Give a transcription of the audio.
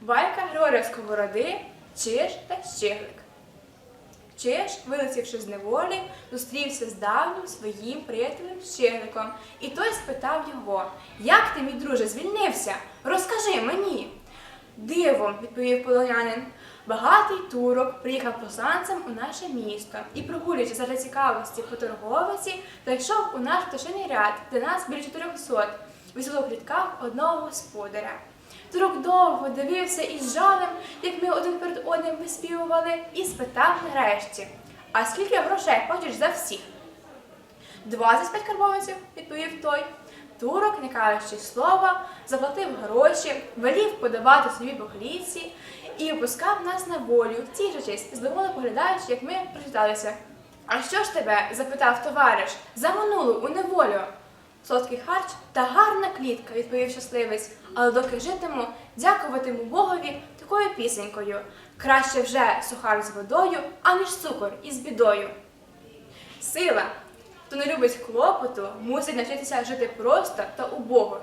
Байка Григорія Сковороди, Чиж та Щеглик. Чиж, вилетівши з неволі, зустрівся з давнім своїм приятелем Щегликом, і той спитав його, як ти, мій друже, звільнився? Розкажи мені. Дивом, відповів полонянин. Багатий турок приїхав посланцем у наше місто і, прогулюючи заради цікавості по торговиці, зайшов у наш пташиний ряд, де нас біля 400, в клітках одного господаря. Турок довго дивився із жалем, як ми один перед одним виспівували, і спитав нарешті: А скільки грошей хочеш за всіх? 25 карбованців, відповів той. Турок, не кажучи слова, заплатив гроші, велів подавати собі по і опускав нас на волю, тішачись, здивовано поглядаючи, як ми прочиталися. А що ж тебе? запитав товариш, замануло у неволю. Солодкий харч та гарна клітка, відповів щасливець, але доки житиму, дякуватиму Богові такою пісенькою. Краще вже сухар з водою, аніж цукор із бідою. Сила, хто не любить клопоту, мусить навчитися жити просто та убого.